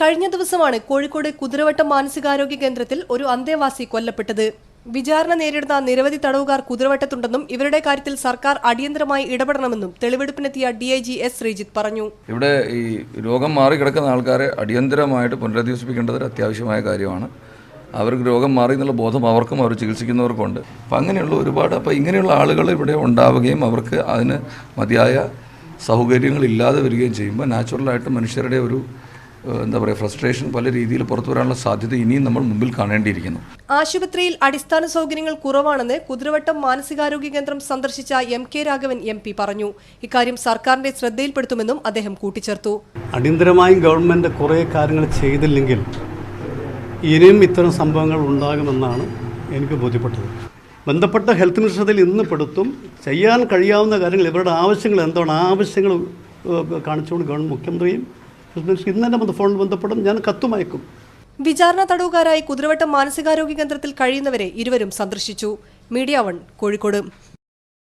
കഴിഞ്ഞ ദിവസമാണ് കോഴിക്കോട് കുതിരവട്ടം മാനസികാരോഗ്യ കേന്ദ്രത്തിൽ ഒരു അന്തേവാസി കൊല്ലപ്പെട്ടത്. വിചാരണ നേരിടുന്ന നിരവധി തടവുകാർ കുതിരവട്ടത്തുണ്ടെന്നും ഇവരുടെ കാര്യത്തിൽ സർക്കാർ അടിയന്തരമായി ഇടപെടണമെന്നും തെളിവെടുപ്പിനെത്തിയ D I G S Sreejith പറഞ്ഞു. ഇവിടെ ഈ രോഗം മാറി കിടക്കുന്ന ആൾക്കാരെ അടിയന്തരമായിട്ട് പുനരധിവസിപ്പിക്കേണ്ടത് അത്യാവശ്യമായ കാര്യമാണ്. അവർക്ക് രോഗം മാറി എന്നുള്ള ബോധം അവർക്കും അവർ ചികിത്സിക്കുന്നവർക്കുണ്ട്. അപ്പം അങ്ങനെയുള്ള ഒരുപാട് അപ്പോൾ ഇങ്ങനെയുള്ള ആളുകൾ ഇവിടെ ഉണ്ടാവുകയും അവർക്ക് അതിന് മതിയായ സൗകര്യങ്ങൾ ഇല്ലാതെ വരികയും ചെയ്യുമ്പോൾ നാച്ചുറലായിട്ട് മനുഷ്യരുടെ ഒരു എന്താ പറയുക ഫ്രസ്ട്രേഷൻ പല രീതിയിൽ പുറത്തു വരാനുള്ള സാധ്യത ഇനിയും നമ്മൾ മുമ്പിൽ കാണേണ്ടിയിരിക്കുന്നു. ആശുപത്രിയിൽ അടിസ്ഥാന സൗകര്യങ്ങൾ കുറവാണെന്ന് കുതിരവട്ടം മാനസികാരോഗ്യ കേന്ദ്രം സന്ദർശിച്ച M K Raghavan M P പറഞ്ഞു. ഇക്കാര്യം സർക്കാരിന്റെ ശ്രദ്ധയിൽപ്പെടുത്തുമെന്നും അദ്ദേഹം കൂട്ടിച്ചേർത്തു. അടിയന്തരമായും ഗവൺമെന്റ് കുറേ കാര്യങ്ങൾ ചെയ്തില്ലെങ്കിൽ ഇനിയും ഇത്തരം സംഭവങ്ങൾ ഉണ്ടാകുമെന്നാണ് എനിക്ക് ബോധ്യപ്പെട്ടത്. ബന്ധപ്പെട്ട ഹെൽത്ത് മിനിസ്റ്ററിൽ ഇന്ന് പെടുത്തും. ചെയ്യാൻ കഴിയാവുന്ന കാര്യങ്ങൾ ഇവരുടെ ആവശ്യങ്ങൾ എന്താണ് ആവശ്യങ്ങൾ കാണിച്ചുകൊണ്ട് ഗവൺമെന്റ് മുഖ്യമന്ത്രിയും ബന്ധ- ഫോണിൽ ബന്ധപ്പെടും. ഞാൻ കത്തുമയക്കും വിചാരണ തടവുകാരായി കുതിരവട്ടം മാനസികാരോഗ്യ കേന്ദ്രത്തിൽ കഴിയുന്നവരെ ഇരുവരും സന്ദർശിച്ചു. Media one Kozhikode.